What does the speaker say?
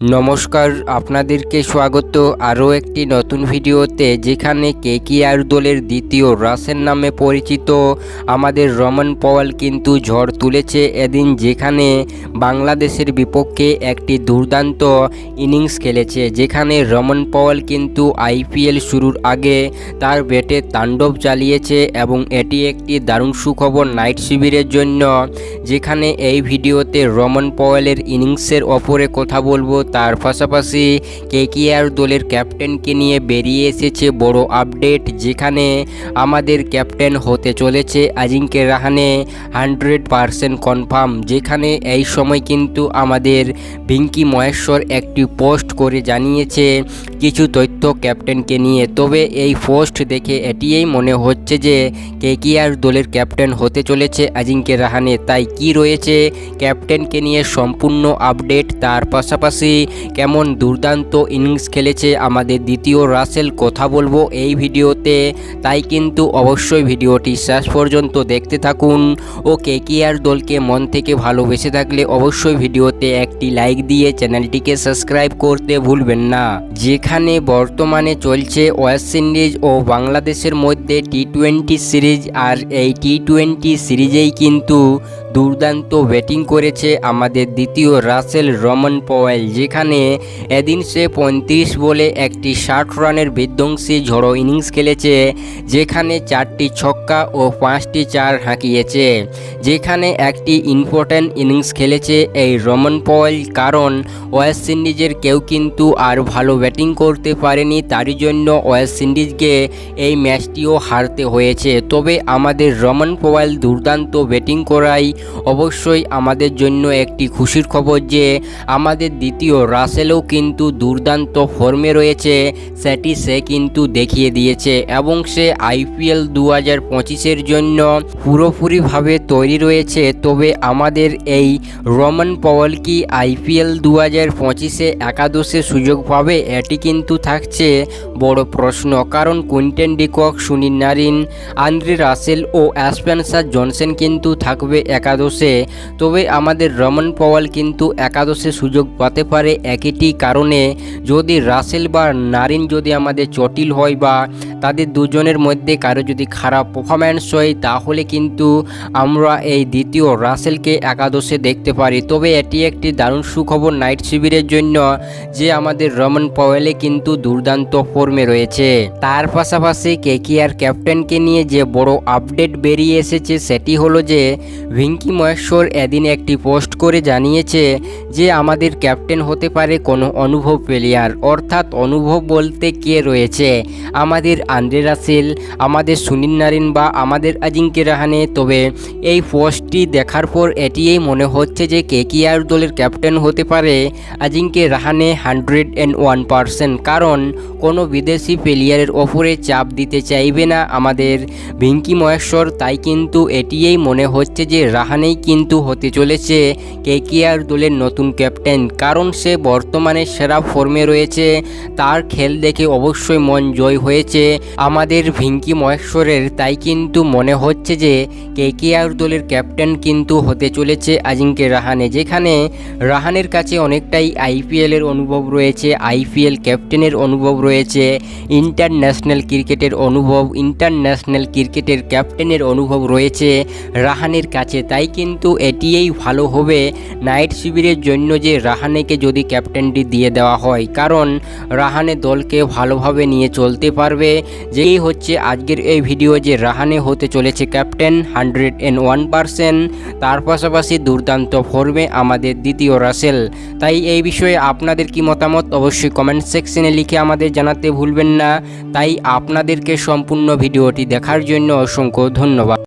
নমস্কার, আপনাদেরকে স্বাগত আরও একটি নতুন ভিডিওতে, যেখানে কে কেকিআর দলের দ্বিতীয় রাসের নামে পরিচিত আমাদের রমন পওয়াল কিন্তু ঝড় তুলেছে এদিন যেখানে বাংলাদেশের বিপক্ষে একটি দুর্দান্ত ইনিংস খেলেছে, যেখানে রমন পওয়াল কিন্তু আইপিএল শুরুর আগে তার ব্যাটে তাণ্ডব চালিয়েছে এবং এটি একটি দারুণ সুখবর নাইট শিবিরের জন্য, যেখানে এই ভিডিওতে রমন পওয়ালের ইনিংসের ওপরে কথা বলব তার পাশাপাশি কেকিআর দলের ক্যাপ্টেনকে নিয়ে বেরিয়ে এসেছে বড় আপডেট, যেখানে আমাদের ক্যাপ্টেন হতে চলেছে Ajinkya Rahane hundred percent confirm, যেখানে এই সময় কিন্তু আমাদের ভিঙ্কি মহেশ্বর একটি পোস্ট করে জানিয়েছে কিছু তথ্য ক্যাপ্টেনকে নিয়ে। তবে এই পোস্ট দেখে এটিই মনে হচ্ছে যে কেকিআর দলের ক্যাপ্টেন হতে চলেছে আজিঙ্কে রাহানে, তাই কি রয়েছে ক্যাপ্টেনকে নিয়ে সম্পূর্ণ আপডেট, তার পাশাপাশি কেমন দুর্দান্ত ইনিংস খেলেছে আমাদের দ্বিতীয় রাসেল, কথা বলব এই ভিডিওতে। তাই কিন্তু অবশ্যই ভিডিওটি শেষ পর্যন্ত দেখতে থাকুন। ও কেকিআর দলকে মন থেকে ভালোবেসে থাকলে অবশ্যই ভিডিওতে একটি লাইক দিয়ে চ্যানেলটিকে সাবস্ক্রাইব করতে ভুলবেন না। যেখানে বর্তমানে চলছে ওয়েস্ট ইন্ডিজ ও বাংলাদেশের মধ্যে টি টোয়েন্টি সিরিজ আর এই টি টোয়েন্টি সিরিজেই কিন্তু দুর্দান্ত ব্যাটিং করেছে আমাদের দ্বিতীয় রাসেল রমন পওয়েল, যেখানে এদিন সে পঁয়ত্রিশ বলে একটি ষাট রানের বিধ্বংসী ঝড়ো ইনিংস খেলেছে, যেখানে চারটি ছক্কা ও পাঁচটি চার হাঁকিয়েছে, যেখানে একটি ইম্পর্ট্যান্ট ইনিংস খেলেছে এই রমন পওয়েল। কারণ ওয়েস্ট ইন্ডিজের কেউ কিন্তু আর ভালো ব্যাটিং করতে পারেনি, তারই জন্য ওয়েস্ট ইন্ডিজকে এই ম্যাচটিও হারতে হয়েছে। তবে আমাদের রমন পওয়েল দুর্দান্ত ব্যাটিং করাই অবশ্যই আমাদের জন্য একটি খুশির খবর যে আমাদের দ্বিতীয় রাসেলও কিন্তু দুর্দান্ত ফর্মে রয়েছে, সেটি সে কিন্তু দেখিয়ে দিয়েছে এবং সে আইপিএল দু হাজার পঁচিশের জন্য পুরোপুরিভাবে তৈরি রয়েছে। তবে আমাদের এই রমন পওয়াল আইপিএল দু হাজার পঁচিশে একাদশে সুযোগ পাবে, এটি কিন্তু থাকছে বড় প্রশ্ন। কারণ Quinton de Kock, Sunil Narine, Andre Russell ও অ্যাসপেন্সার জনসেন কিন্তু থাকবে একাদশে। তবে আমাদের রমন পওয়াল কিন্তু একাদশে সুযোগ পাতে পারে একইটি কারণে। যদি রাসেল বা নারিন যদি আমাদের জটিল হয় বা তাদের দুজনের মধ্যে কারও যদি খারাপ পারফরম্যান্স হয়, তাহলে কিন্তু আমরা এই দ্বিতীয় রাসেলকে একাদশে দেখতে পারি। তবে এটি একটি দারুণ সুখবর নাইট শিবিরের জন্য যে আমাদের রমন পওয়েলে কিন্তু দুর্দান্ত ফর্মে রয়েছে। তার পাশাপাশি কেকিআর ক্যাপ্টেনকে নিয়ে যে বড় আপডেট বেরিয়ে এসেছে, সেটি হলো যে ভিঙ্কি মহেশ্বর এদিন একটি পোস্ট করে জানিয়েছে যে আমাদের ক্যাপ্টেন হতে পারে কোনো অনুভব প্লেয়ার। অর্থাৎ অনুভব বলতে কে রয়েছে? আমাদের আন্দ্রে রাসেল, আমাদের সুনীল নারিন বা আমাদের আজিঙ্কে রাহানে। তবে এই পোস্টটি দেখার পর এটিই মনে হচ্ছে যে কেকিআর দলের ক্যাপ্টেন হতে পারে Ajinkya Rahane hundred and one percent. কারণ কোনো বিদেশি প্লেয়ারের ওপরে চাপ দিতে চাইবে না আমাদের। ভিঙ্কি মহেশ্বর, তাই কিন্তু এটিই মনে হচ্ছে যে রাহানেই কিন্তু হতে চলেছে। কেকিআর দলের নতুন ক্যাপ্টেন, কারণ সে বর্তমানে সেরা ফর্মে রয়েছে। তার খেল দেখে অবশ্যই মন জয় হয়েছে। আমাদের ভিঙ্কি মহেশ্বরের, তাই কিন্তু মনে হচ্ছে যে কেকেআর দলের ক্যাপ্টেন কিন্তু হতে চলেছে আজিঙ্কে রাহানে, যেখানে রাহানের কাছে অনেকটাই আইপিএলের অনুভব রয়েছে, আইপিএল ক্যাপ্টেনের অনুভব রয়েছে, ইন্টারন্যাশনাল ক্রিকেটের অনুভব, ইন্টারন্যাশনাল ক্রিকেটের ক্যাপ্টেনের অনুভব রয়েছে রাহানের কাছে। তাই কিন্তু এটিই ভালো হবে নাইট শিবিরের জন্য যে রাহানেকে যদি ক্যাপ্টেনটি দিয়ে দেওয়া হয়। কারণ রাহানে দলকে ভালোভাবে নিয়ে চলতে পারবে। যেই হচ্ছে আজকের এই ভিডিও যে রাহানে হতে চলেছে captain hundred and one percent, তার পাশাপাশি দুর্দান্ত ফর্মে আমাদের দ্বিতীয় রাসেল। তাই এই বিষয়ে আপনাদের কি মতামত অবশ্যই কমেন্ট সেকশনে লিখে আমাদের জানাতে ভুলবেন না। তাই আপনাদেরকে সম্পূর্ণ ভিডিওটি দেখার জন্য অসংখ্য ধন্যবাদ।